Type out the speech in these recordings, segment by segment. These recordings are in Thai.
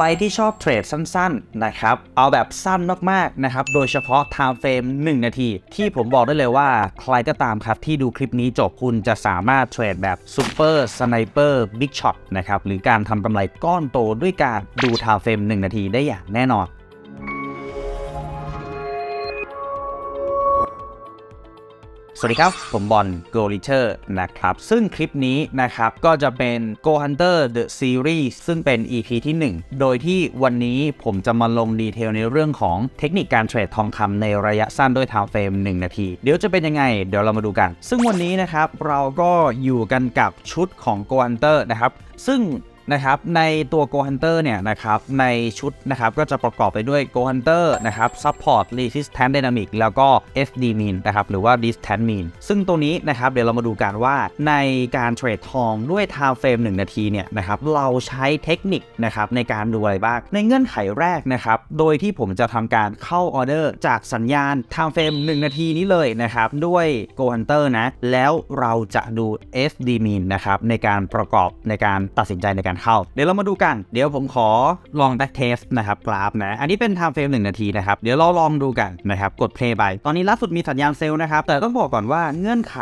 รที่ชอบเทรดสั้นๆนะครับ เอาแบบสั้นมากๆนะครับ โดยเฉพาะ time frame 1 นาที ที่ผมบอกได้เลยว่าใครก็ตามครับที่ดูคลิปนี้จบคุณจะสามารถเทรดแบบ Super Sniper Big Shot นะครับ หรือการทำกำไรก้อนโตด้วยการดู time frame 1 นาทีได้อย่างแน่นอน สวัสดีครับ ผมบอล Go r i t e r นะครับ ซึ่งคลิปนี้นะครับ ก็จะเป็น Go Hunter The Series ซึ่งเป็น EP ที่ 1 โดยที่วันนี้ผมจะมาลงดีเทลในเรื่องของเทคนิคการเทรดทองคำในระยะสั้นด้วย time frame 1นาที เดี๋ยวจะเป็นยังไง เดี๋ยวเรามาดูกัน ซึ่งวันนี้นะครับ เราก็อยู่กันกับชุดของ Go Hunter นะครับ ซึ่ง นะครับในตัว Go Hunter เนี่ยนะครับในชุดนะครับก็จะประกอบไปด้วย Go Hunter นะครับ Support Resistance Dynamic แล้วก็ FD Mean นะครับหรือว่า Distance Mean ซึ่งตัวนี้นะครับเดี๋ยวเรามาดูกันว่าในการเทรดทองด้วย Time Frame 1 นาทีเนี่ยนะครับเราใช้เทคนิคนะครับในการดูอะไรบ้าง ในเงื่อนไขแรกนะครับโดยที่ผมจะทำการเข้าออเดอร์จากสัญญาณ Time Frame 1 นาทีนี้เลยนะครับด้วย Go Hunter นะแล้วเราจะดู FD Mean นะครับในการประกอบในการตัดสินใจในการเข้า เดี๋ยวเรามาดูกัน เดี๋ยวผมขอลอง back test นะครับกราฟนะ อันนี้เป็น time frame 1นาทีนะครับ เดี๋ยวเราลองดูกันนะครับ กด play ไป ตอนนี้ล่าสุดมีสัญญาณเซลล์นะครับ แต่ต้องบอกก่อนว่าเงื่อนไข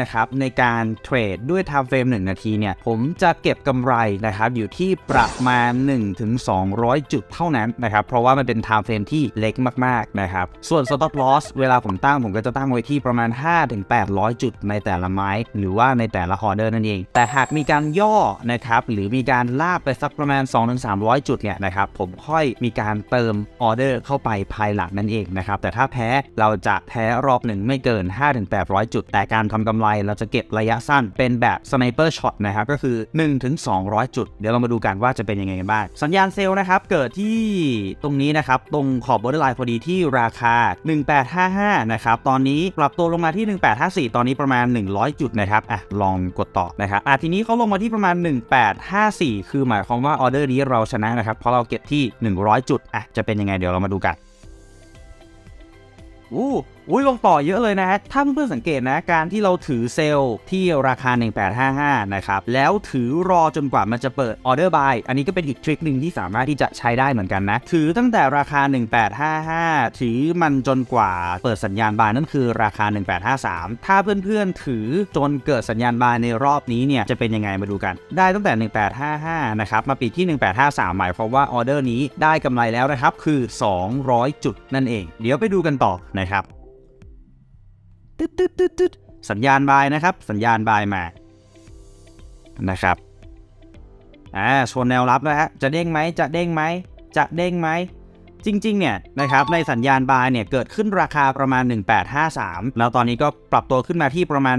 นะครับในการเทรดด้วย time frame 1นาทีเนี่ยผมจะเก็บกำไรนะครับอยู่ที่ประมาณ 1-200 จุดเท่านั้นนะครับเพราะว่ามันเป็น time frame ที่เล็กมากๆนะครับส่วน stop loss เวลาผมตั้งผมก็จะตั้งไว้ที่ประมาณ 5-800 จุดในแต่ละไม้ หรือว่าในแต่ละออเดอร์นั่นเอง แต่หากมีการย่อนะครับหรือมีการการลากไปสักประมาณ 2-300 จุดเนี่ยนะครับผมค่อยมีการเติมออเดอร์เข้าไปภายหลังนั่นเองนะครับแต่ถ้าแพ้เราจะแพ้รอบหนึ่งไม่เกิน 5-800 จุด แต่การทำกำไรเราจะเก็บระยะสั้นเป็นแบบ sniper shot นะครับก็คือ 1-200 จุด เดี๋ยวเรามาดูกันว่าจะเป็นยังไงกันบ้างสัญญาณเซลล์นะครับเกิดที่ตรงนี้นะครับตรงขอบ borderline พอดีที่ราคา 1855 นะครับตอนนี้ปรับตัวลงมาที่ 1854 ตอนนี้ประมาณ 100 จุดนะครับอะลองกดต่อนะครับอะทีนี้เขาลงมาที่ประมาณ 1854คือหมายความว่าออเดอร์นี้เราชนะนะครับ เพราะเราเก็บที่ 100 จุดอะจะเป็นยังไงเดี๋ยวเรามาดูกันอู้ อุ้ยลงต่อเยอะเลยนะฮะถ้าเพื่อนๆสังเกตนะ การที่เราถือเซลล์ที่ราคา 1855 นะครับ แล้วถือรอจนกว่ามันจะเปิดออเดอร์บายอันนี้ก็เป็นอีกทริคหนึ่งที่สามารถที่จะใช้ได้เหมือนกันนะ ถือตั้งแต่ราคา 1855 ถือมันจนกว่าเปิดสัญญาณบายนั่นคือราคา 1853 ถ้าเพื่อนๆถือจนเกิดสัญญาณบายในรอบนี้เนี่ยจะเป็นยังไงมาดูกัน ได้ตั้งแต่ 1855 นะครับ มาปิดที่ 1853 หมายความว่าออเดอร์นี้ได้กำไรแล้วนะครับคือ 200 จุดนั่นเอง เดี๋ยวไปดูกันต่อนะครับ ตึ๊ดตึ๊ดตึ๊ดตึ๊ดสัญญาณบายนะครับ สัญญาณบายมานะครับอ่าชนแนวรับนะฮะจะเด้งไหมจะเด้งไหมจะเด้งไหมจริงๆ เนี่ยนะครับในสัญญาณบายเนี่ยเกิดขึ้นราคาประมาณ 1853 แล้วตอนนี้ก็ปรับตัวขึ้นมาที่ประมาณ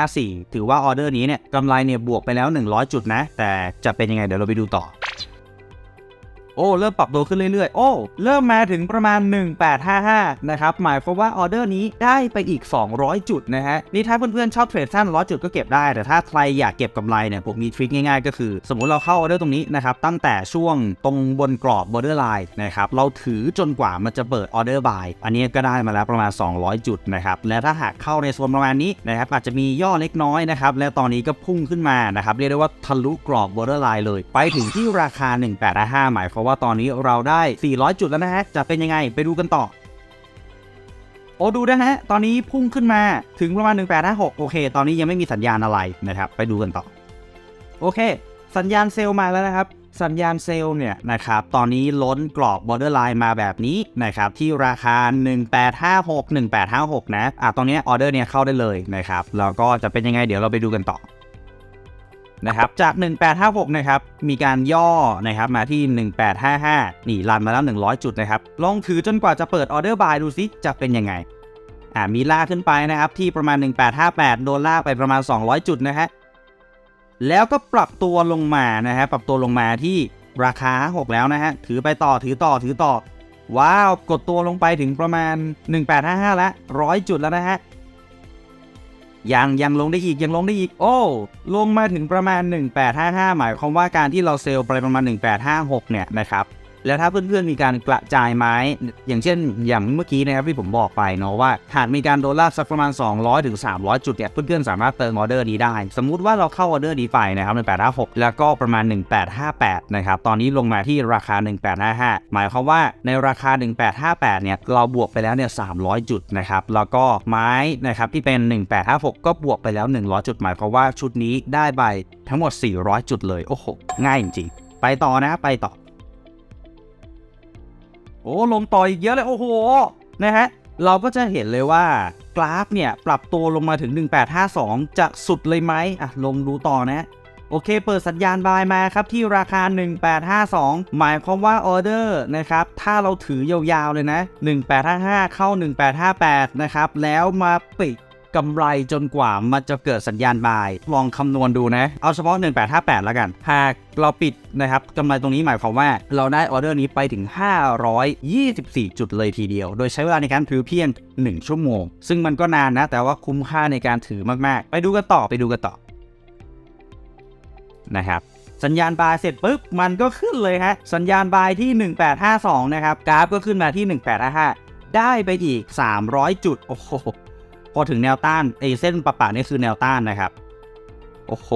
1854 ถือว่าออเดอร์นี้เนี่ยกำไรเนี่ยบวกไปแล้ว 100 จุดนะ แต่จะเป็นยังไงเดี๋ยวเราไปดูต่อ โอ้เริ่มปรับตัวขึ้นเรื่อยๆ โอ้เริ่มมาถึงประมาณ 1855 นะครับ หมายความว่าออเดอร์นี้ได้ไปอีก 200 จุดนะฮะ นี่ถ้าเพื่อนๆ ชอบเทรดสั้น100 จุดก็เก็บได้ แต่ถ้าใครอยากเก็บกำไรเนี่ยผมมีทริคง่ายๆ ก็คือ สมมุติเราเข้าออเดอร์ตรงนี้นะครับ ตั้งแต่ช่วงตรงบนกรอบ border line นะครับ เราถือจนกว่ามันจะเปิดออเดอร์บายอันนี้ก็ได้มาแล้วประมาณ 200 จุดนะครับ และถ้าหากเข้าในโซนประมาณนี้นะครับอาจจะมีย่อเล็กน้อยนะครับ และตอนนี้ก็พุ่งขึ้นมานะครับ เรียกได้ว่าทะลุกรอบ border line เลย ไปถึงที่ราคา 1855 หมายความว่าตอนนี้เราได้ 400 จุดแล้วนะฮะ จะเป็นยังไงไปดูกันต่อ โอ้ดูนะฮะ ตอนนี้พุ่งขึ้นมาถึงประมาณ 1856 โอเค ตอนนี้ยังไม่มีสัญญาณอะไรนะครับ ไปดูกันต่อ โอเค สัญญาณเซลล์มาแล้วนะครับสัญญาณเซลล์เนี่ยนะครับตอนนี้ล้นกรอบ borderline มาแบบนี้นะครับที่ราคา 1856 1856 นะอะตอนนี้ออเดอร์เนี่ยเข้าได้เลยนะครับแล้วก็จะเป็นยังไงเดี๋ยวเราไปดูกันต่อ นะครับจาก 1856 นะครับมีการย่อนะครับมาที่ 1855 นี่รันมาแล้ว 100 จุดนะครับลองถือจนกว่าจะเปิดออเดอร์บายดูซิจะเป็นยังไงอ่ามีลากขึ้นไปนะครับที่ประมาณ 1858 โดนลากไปประมาณ 200 จุดนะฮะแล้วก็ปรับตัวลงมานะฮะปรับตัวลงมาที่ราคา 6 แล้วนะฮะถือไปต่อถือต่อถือต่อว้าว กดตัวลงไปถึงประมาณ 1855 แล้ว 100 จุดแล้วนะฮะ ยังยังลงได้อีกยังลงได้อีกโอ้ลงมาถึงประมาณ 1855 หมายความว่าการที่เราเซลล์ไปประมาณ 1856 เนี่ยนะครับ แล้วถ้าเพื่อนๆมีการกระจายไม้ อย่างเช่น อย่างเมื่อกี้นะครับที่ผมบอกไปเนาะว่าหากมีการโดนลากสักประมาณ 200ถึง300 จุดเนี่ยเพื่อนๆสามารถเติมออเดอร์นี้ได้ สมมุติว่าเราเข้าออเดอร์นี้ไปนะครับ1856 แล้วก็ประมาณ 1858นะครับตอนนี้ลงมาที่ราคา 1855 หมายความว่าในราคา 1858เนี่ยเราบวกไปแล้วเนี่ย300 จุดนะครับแล้วก็ไม้นะครับที่เป็น 1856 ก็บวกไปแล้ว 100 จุด หมายความว่าชุดนี้ได้ใบทั้งหมด 400 จุดเลยโอ้โหง่ายจริงๆไปต่อนะไปต่อ โอ้ลงต่ออีกเยอะเลย โอ้โห นะฮะ เราก็จะเห็นเลยว่ากราฟเนี่ย ปรับตัวลงมาถึง 1852 จะสุดเลยไหมอะ ลงดูต่อนะ โอเค เปิดสัญญาณบายมาครับที่ราคา 1852 หมายความว่าออเดอร์นะครับ ถ้าเราถือยาวๆเลยนะ 1855 เข้า 1858 นะครับ แล้วมาปิด กำไรจนกว่ามันจะเกิดสัญญาณบาย ลองคำนวณดูนะ เอาเฉพาะ 1858 แล้วกัน หากเราปิดนะครับกำไรตรงนี้หมายความว่าเราได้ออเดอร์นี้ไปถึง 524 จุดเลยทีเดียว โดยใช้เวลาในการถือเพียง 1 ชั่วโมง ซึ่งมันก็นานนะ แต่ว่าคุ้มค่าในการถือมาก ๆ ไปดูกันต่อไปดูกันต่อนะครับสัญญาณบายเสร็จปุ๊บมันก็ขึ้นเลยฮะสัญญาณบายที่ 1852 นะครับกราฟก็ขึ้นมาที่ 1855 ได้ไปอีก 300 จุด โอ้โห พอถึงแนวต้านไอ้เส้นประปะนี่คือแนวต้านนะครับ โอ้โห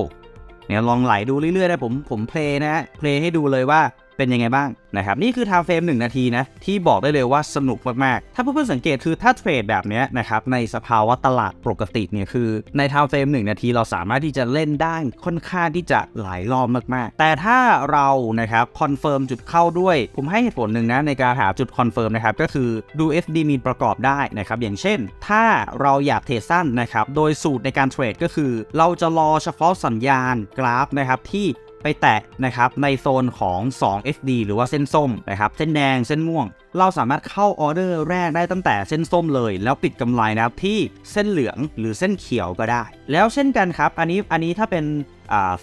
เนี่ยลองไหลดูเรื่อยๆนะผมผมเพลย์นะฮะเพลย์ให้ดูเลยว่า เป็นยังไงบ้างนะครับนี่คือ time frame 1 นาทีนะที่บอกได้เลยว่าสนุกมากๆ ถ้าเพื่อนๆสังเกตคือถ้าเทรดแบบนี้นะครับในสภาวะตลาดปกติเนี่ยคือใน time frame 1 นาทีเราสามารถที่จะเล่นได้ค่อนข้างที่จะหลายรอบมากๆ แต่ถ้าเรานะครับคอนเฟิร์มจุดเข้าด้วย ผมให้เหตุผลหนึ่งนะในการหาจุดคอนเฟิร์มนะครับก็คือดู FD มีประกอบได้นะครับอย่างเช่น ถ้าเราอยากเทรดสั้นนะครับโดยสูตรในการเทรดก็คือ เราจะรอเฉพาะสัญญาณกราฟนะครับที่ ไปแตะนะครับในโซนของ2 FD หรือว่าเส้นส้มนะครับเส้นแดงเส้นม่วง เราสามารถเข้าออเดอร์แรกได้ตั้งแต่เส้นส้มเลย แล้วปิดกำไรนะครับที่เส้นเหลืองหรือเส้นเขียวก็ได้ แล้วเช่นกันครับอันนี้อันนี้ถ้าเป็น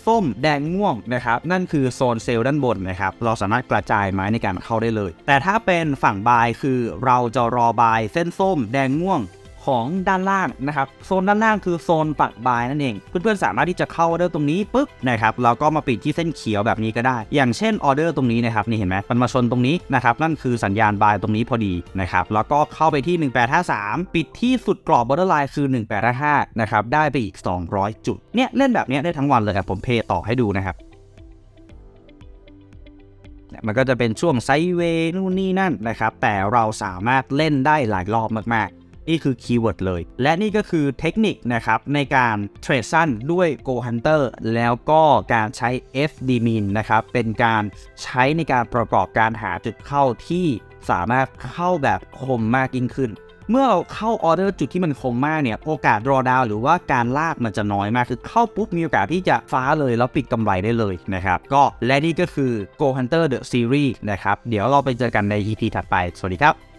ส้มแดงม่วงนะครับนั่นคือโซนเซลล์ด้านบนนะครับเราสามารถกระจายไม้ในการเข้าได้เลย แต่ถ้าเป็นฝั่งบายคือเราจะรอบายเส้นส้มแดงม่วง ของด้านล่างนะครับโซนด้านล่างคือโซนปักบายนั่นเองเพื่อนๆสามารถที่จะเข้าออเดอร์ตรงนี้ปุ๊บนะครับเราก็มาปิดที่เส้นเขียวแบบนี้ก็ได้ อย่างเช่นออเดอร์ตรงนี้นะครับนี่เห็นไหมมันมาชนตรงนี้นะครับนั่นคือสัญญาณบายตรงนี้พอดีนะครับแล้วก็เข้าไปที่ 1853 ปิดที่สุดกรอบบอร์เดอร์ไลน์คือ 1855นะครับได้ไปอีก 200 จุดเนี่ยเล่นแบบเนี้ยได้ทั้งวันเลยครับผมเพย์ต่อให้ดูนะครับมันก็จะเป็นช่วงไซด์เวย์นู่นนี่นั่นนะครับ แต่เราสามารถเล่นได้หลายรอบมาก ๆ นี่คือคีย์เวิร์ดเลย และนี่ก็คือเทคนิคนะครับในการเทรดสั้นด้วย Go Hunter แล้วก็การใช้ FD Min นะครับ เป็นการใช้ในการประกอบการหาจุดเข้าที่สามารถเข้าแบบคมมากยิ่งขึ้น เมื่อเราเข้าออเดอร์จุดที่มันคมมากเนี่ย โอกาสรอดาวหรือว่าการลากมันจะน้อยมาก คือเข้าปุ๊บมีโอกาสที่จะฟ้าเลยแล้วปิดกำไรได้เลยนะครับ ก็และนี่ก็คือ Go Hunter The Series นะครับ เดี๋ยวเราไปเจอกันใน EP ถัดไป สวัสดีครับ